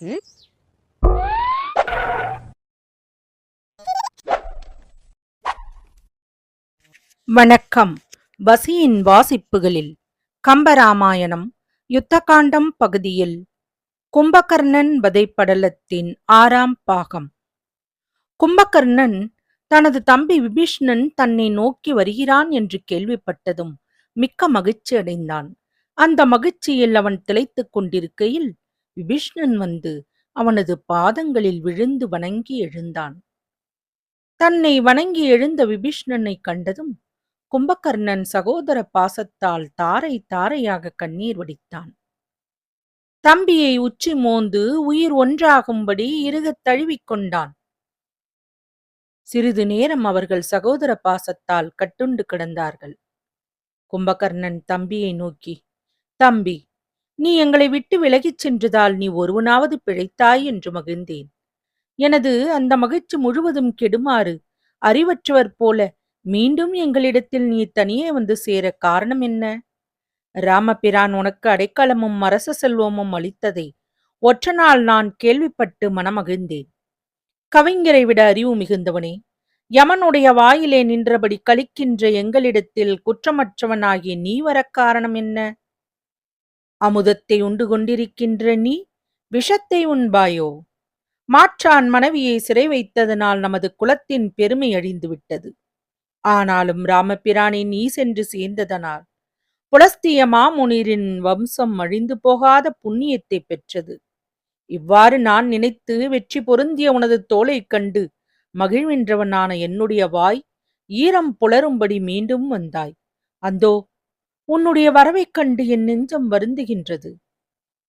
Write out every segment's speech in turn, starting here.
ம்? வணக்கம். பசியின் வாசிப்புகளில் கம்பராமாயணம் யுத்தகாண்டம் பகுதியில் கும்பகர்ணன் வதைப்படலத்தின் ஆறாம் பாகம். கும்பகர்ணன் தனது தம்பி விபீஷ்ணன் தன்னை நோக்கி வருகிறான் என்று கேள்விப்பட்டதும் மிக்க மகிழ்ச்சி அடைந்தான் அந்த மகிழ்ச்சியில் அவன் திளைத்துக் கொண்டிருக்கையில் விபீஷ்ணன் வந்து அவனது பாதங்களில் விழுந்து வணங்கி எழுந்தான். தன்னை வணங்கி எழுந்த விபீஷ்ணனை கண்டதும் கும்பகர்ணன் சகோதர பாசத்தால் தாரை தாரையாக கண்ணீர் வடித்தான். தம்பியை உச்சி மோந்து உயிர் ஒன்றாகும்படி இருகத் தழுவிக் கொண்டான். சிறிது நேரம் அவர்கள் சகோதர பாசத்தால் கட்டுண்டு கிடந்தார்கள். கும்பகர்ணன் தம்பியை நோக்கி தம்பி நீ எங்களை விட்டு விலகிச் சென்றதால் நீ ஒருவனாவது பிழைத்தாய் என்று மகிழ்ந்தேன். எனது அந்த மகிழ்ச்சி முழுவதும் கெடுமாறு அறிவற்றவர் போல மீண்டும் எங்களிடத்தில் நீ தனியே வந்து சேர காரணம் என்ன? ராமபிரான் உனக்கு அடைக்கலமும் அரச செல்வமும் அளித்ததை ஒற்ற நாள் நான் கேள்விப்பட்டு மனமகிழ்ந்தேன். கவிஞரை விட அறிவு மிகுந்தவனே யமனுடைய வாயிலே நின்றபடி கழிக்கின்ற எங்களிடத்தில் குற்றமற்றவனாகிய நீ வரக் காரணம் என்ன? அமுதத்தை உண்டு கொண்டிருக்கின்ற நீ விஷத்தை உண்பாயோ? மாற்றான் மனைவியை சிறை வைத்ததனால் நமது குலத்தின் பெருமை அழிந்துவிட்டது. ஆனாலும் ராமபிரானை நீ சென்று சேர்ந்ததனால் புலஸ்திய மாமுனிரின் வம்சம் அழிந்து போகாத புண்ணியத்தை பெற்றது. இவ்வாறு நான் நினைத்து வெற்றி பொருந்திய உனது தோலைக் கண்டு மகிழ்வின்றவனான என்னுடைய வாய் ஈரம் புலரும்படி மீண்டும் வந்தாய். அந்தோ உன்னுடைய வரவைக் கண்டு என் நெஞ்சம் வருந்துகின்றது.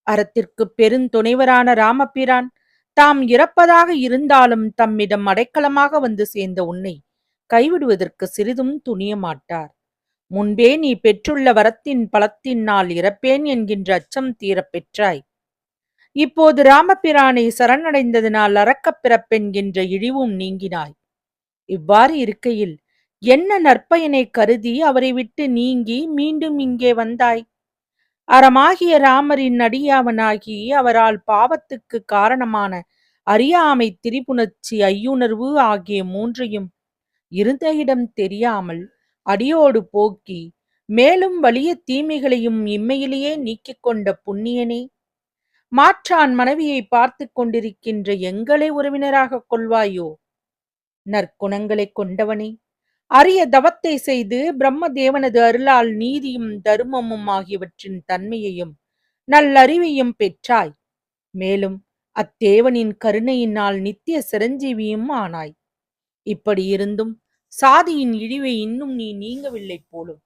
அறத்திற்கு பெருந்துணைவரான ராமபிரான் தாம் இறப்பதாக இருந்தாலும் தம்மிடம் அடைக்கலமாக வந்து சேர்ந்த உன்னை கைவிடுவதற்கு சிறிதும் துணிய மாட்டார் முன்பே நீ பெற்றுள்ள வரத்தின் பலத்தினால் இறப்பேன் என்கின்ற அச்சம் தீரப் பெற்றாய். இப்போது ராமபிரானை சரணடைந்ததனால் அறக்கப் பிறப்பென்கின்ற இழிவும் நீங்கினாய். இவ்வாறு இருக்கையில் என்ன நற்பயனை கருதி அவரை விட்டு நீங்கி மீண்டும் இங்கே வந்தாய்? அறமாகிய ராமரின் அடியாவனாகி அவரால் பாவத்துக்கு காரணமான அறியாமை திரிபுணர்ச்சி ஐயுணர்வு ஆகிய மூன்றையும் இருந்த இடம் தெரியாமல் அடியோடு போக்கி மேலும் வலிய தீமைகளையும் இம்மையிலேயே நீக்கிக் கொண்ட புண்ணியனே மாற்றான் மனைவியை பார்த்து கொண்டிருக்கின்ற எங்களை உறவினராக கொள்வாயோ? நற்குணங்களைக் கொண்டவனே. அரிய தவத்தை செய்து பிரம்மதேவனது அருளால் நீதியும் தர்மமும் ஆகியவற்றின் தன்மையையும் நல்லறிவையும் பெற்றாய். மேலும் அத்தேவனின் கருணையினால் நித்திய சிரஞ்சீவியும் ஆனாய். இப்படி இருந்தும் சாதியின் இழிவை இன்னும் நீ நீங்கவில்லை போலும்.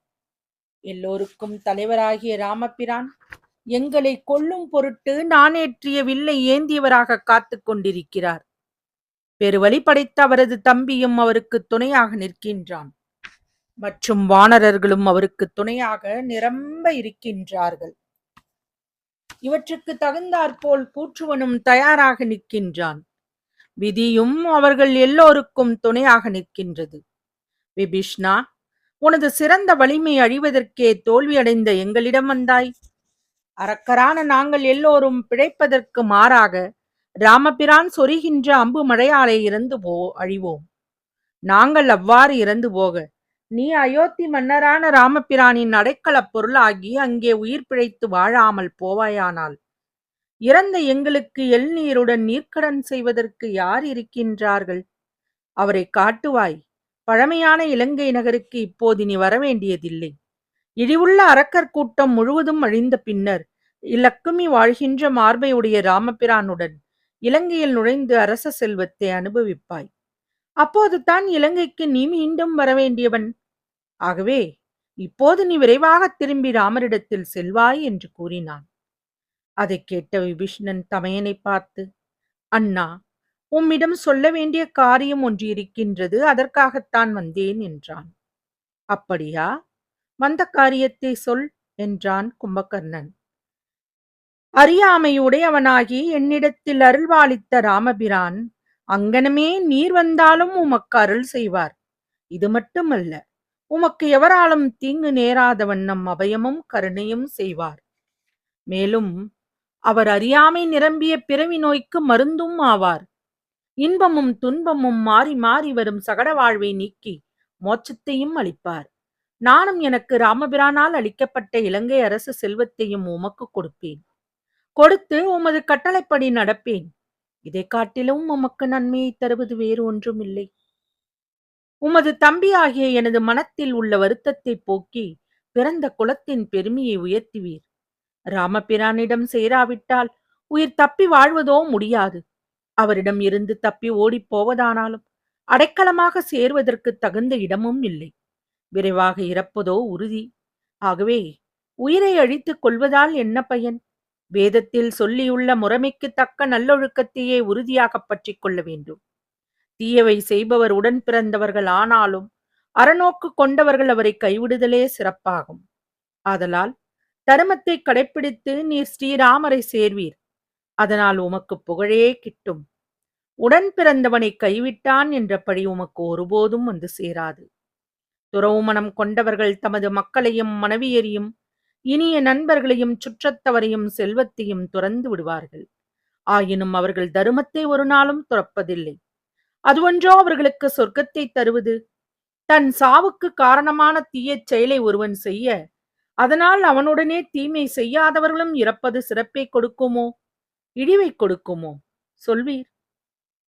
எல்லோருக்கும் தலைவராகிய ராமபிரான் எங்களை கொல்லும் பொருட்டு நானேற்றிய வில்லை ஏந்தியவராக காத்துக் கொண்டிருக்கிறார். பெருவழி படைத்த அவரது தம்பியும் அவருக்கு துணையாக நிற்கின்றான். மற்றும் வானரர்களும் அவருக்கு துணையாக நிரம்ப இருக்கின்றார்கள். இவற்றுக்கு தகுந்தாற்போல் கூற்றுவனும் தயாராக நிற்கின்றான். விதியும் அவர்கள் எல்லோருக்கும் துணையாக நிற்கின்றது. விபிஷ்ணா உனது சிறந்த வலிமை அழிவதற்கே தோல்வியடைந்த எங்களிடம் வந்தாய். அரக்கரான நாங்கள் எல்லோரும் பிழைப்பதற்கு மாறாக ராமபிரான் சொரிகின்ற அம்பு மழையாலே இறந்து போ அழிவோம். நாங்கள் அவ்வாறு இறந்து போக. நீ அயோத்தி மன்னரான ராமபிரானின் அடைக்கலப் பொருளாகி அங்கே உயிர் பிழைத்து வாழாமல் போவாயானால். இறந்த எங்களுக்கு எள்நீருடன் நீர்க்கடன் செய்வதற்கு யார் இருக்கின்றார்கள்? அவரை காட்டுவாய். பழமையான இலங்கை நகருக்கு இப்போது நீ வரவேண்டியதில்லை. இழிவுள்ள அரக்கர் கூட்டம் முழுவதும் அழிந்த பின்னர் இலக்குமி வாழ்கின்ற மார்பையுடைய ராமபிரானுடன் இலங்கையில் நுழைந்து அரச செல்வத்தை அனுபவிப்பாய். அப்போது தான் இலங்கைக்கு நீ மீண்டும் வரவேண்டியவன் ஆகவே இப்போது நீ விரைவாக திரும்பி ராமரிடத்தில் செல்வாய் என்று கூறினான். அதைக் கேட்ட விபீஷ்ணன் தமையனை பார்த்து அண்ணா உம்மிடம் சொல்ல வேண்டிய காரியம் ஒன்று இருக்கின்றது அதற்காகத்தான் வந்தேன் என்றான். அப்படியா? வந்த காரியத்தை சொல் என்றான் கும்பகர்ணன். அறியாமையுடையவனாகி என்னிடத்தில் அருள்வாளித்த ராமபிரான் அங்கனமே நீர் வந்தாலும் உமக்கு அருள் செய்வார். இது மட்டுமல்ல உமக்கு எவராலும் தீங்கு நேராத வண்ணம் அபயமும் கருணையும் செய்வார். மேலும் அவர் அறியாமை நிரம்பிய பிறவி நோய்க்கு மருந்தும் ஆவார். இன்பமும் துன்பமும் மாறி மாறி வரும் சகட வாழ்வை நீக்கி மோட்சத்தையும் அளிப்பார். நானும் எனக்கு ராமபிரானால் அளிக்கப்பட்ட இலங்கை அரசு செல்வத்தையும் உமக்கு கொடுப்பேன். கொடுத்து உமது கட்டளைப்படி நடப்பேன். இதை காட்டிலும் உமக்கு நன்மையை தருவது வேறு ஒன்றும் இல்லை உமது தம்பி ஆகிய எனது மனத்தில் உள்ள வருத்தத்தை போக்கி பிறந்த குலத்தின் பெருமையை உயர்த்துவீர். ராமபிரானிடம் சேராவிட்டால் உயிர் தப்பி வாழ்வதோ முடியாது. அவரிடம் இருந்து தப்பி ஓடிப் போவதானாலும் அடைக்கலமாக சேர்வதற்கு தகுந்த இடமும் இல்லை. விரைவாக இறப்பதோ உறுதி. ஆகவே உயிரை அழித்துக் கொள்வதால் என்ன பயன்? வேதத்தில் சொல்லியுள்ள முறைமைக்கு தக்க நல்லொழுக்கத்தையே உறுதியாக பற்றிக் கொள்ள வேண்டும். தீயவை செய்பவர் உடன் பிறந்தவர்கள் ஆனாலும் அறநோக்கு கொண்டவர்கள் அவரை கைவிடுதலே சிறப்பாகும். ஆதலால் தருமத்தை கடைப்பிடித்து நீர் ஸ்ரீராமரை சேர்வீர். அதனால் உமக்கு புகழே கிட்டும். உடன் பிறந்தவனை கைவிட்டான் என்ற பழி உமக்கு ஒருபோதும் வந்து சேராது. துறவுமணம் கொண்டவர்கள் தமது மக்களையும் மனைவியரையும் இனிய நண்பர்களையும் சுற்றத்தவரையும் செல்வத்தையும் துறந்து விடுவார்கள். ஆயினும் அவர்கள் தருமத்தை ஒரு நாளும் துறப்பதில்லை. அதுவன்றோ அவர்களுக்கு சொர்க்கத்தை தருவது? தன் சாவுக்கு காரணமான தீயச் செயலை ஒருவன் செய்ய அதனால் அவனுடனே தீமை செய்யாதவர்களும் இறப்பது சிறப்பை கொடுக்குமோ? இழிவை கொடுக்குமோ? சொல்வீர்.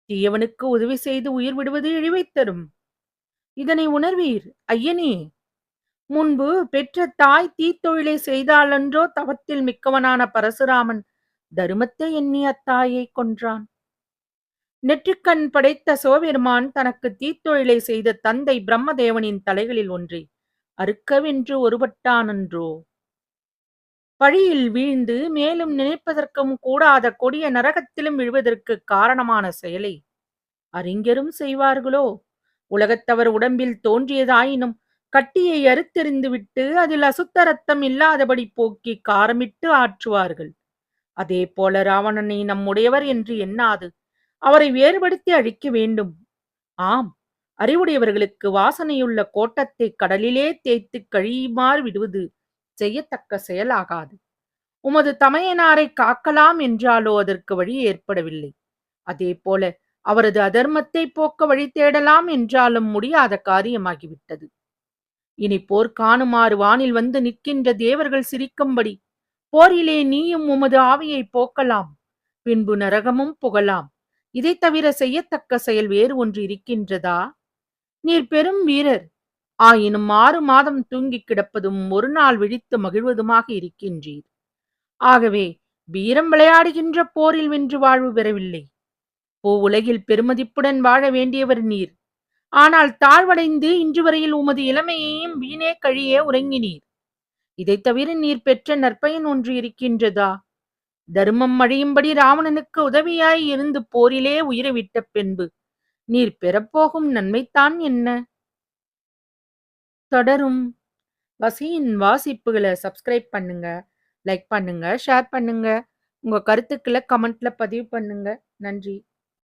தீயவனுக்கு உதவி செய்து உயிர் விடுவது இழிவைத் தரும். இதனை உணர்வீர் ஐயனே! முன்பு பெற்ற தாய் தீத்தொழிலை செய்தாலன்றோ தவத்தில் மிக்கவனான பரசுராமன் தருமத்தை எண்ணி அத்தாயை கொன்றான். நெற்றிக்கண் படைத்த சிவபெருமான் தனக்கு தீத்தொழிலை செய்த தந்தை பிரம்மதேவனின் தலைகளில் ஒன்றை அறுக்கவென்று ஒருபட்டானன்றோ? பழியில் வீழ்ந்து மேலும் நினைப்பதற்கும் கூடாத கொடிய நரகத்திலும் விழுவதற்கு காரணமான செயலை அறிஞரும் செய்வார்களோ? உலகத்தவர் உடம்பில் தோன்றியதாயினும் கட்டியை அறுத்தெறிந்துவிட்டு அதில் அசுத்த ரத்தம் இல்லாதபடி போக்கி காரமிட்டு ஆற்றுவார்கள். அதே போல ராவணனை நம்முடையவர் என்று எண்ணாது அவரை வேறுபடுத்தி அழிக்க வேண்டும். ஆம் அறிவுடையவர்களுக்கு வாசனையுள்ள கோட்டத்தை கடலிலே தேய்த்து கழியுமாறு விடுவது செய்யத்தக்க செயலாகாது. உமது தமையனாரை காக்கலாம் என்றாலோ அதற்கு வழி ஏற்படவில்லை. அதே போல அவரது அதர்மத்தை போக்க வழி தேடலாம் என்றாலும் முடியாத காரியமாகிவிட்டது. இனி போர் காணுமாறு வானில் வந்து நிற்கின்ற தேவர்கள் சிரிக்கும்படி போரிலே நீயும் உமது ஆவியை போக்கலாம் பின்பு நரகமும் புகலாம். இதை தவிர செய்யத்தக்க செயல் வேறு ஒன்று இருக்கின்றதா? நீர் பெரும் வீரர் ஆயினும் ஆறு மாதம் தூங்கிக் கிடப்பதும் ஒரு நாள் விழித்து மகிழ்வதுமாக இருக்கின்றீர். ஆகவே வீரம் விளையாடுகின்ற போரில் வென்று வாழ்வு பெறவில்லை. பூ உலகில் பெருமதிப்புடன் வாழ வேண்டியவர் நீர். ஆனால் தாழ்வடைந்து இன்று வரையில் உமது இளமையையும் வீணே கழியே உறங்கினீர். இதைத் தவிர நீர் பெற்ற நற்பயன் ஒன்று இருக்கின்றதா? தர்மம் அழியும்படி ராவணனுக்கு உதவியாய் இருந்து போரிலே உயிரை விட்ட பின்பு நீர் பெறப்போகும் நன்மைத்தான் என்ன? தொடரும். வசியின் வாசிப்புகளை சப்ஸ்கிரைப் பண்ணுங்க லைக் பண்ணுங்க ஷேர் பண்ணுங்க. உங்க கருத்துக்களை கமெண்ட்ல பதிவு பண்ணுங்க. நன்றி.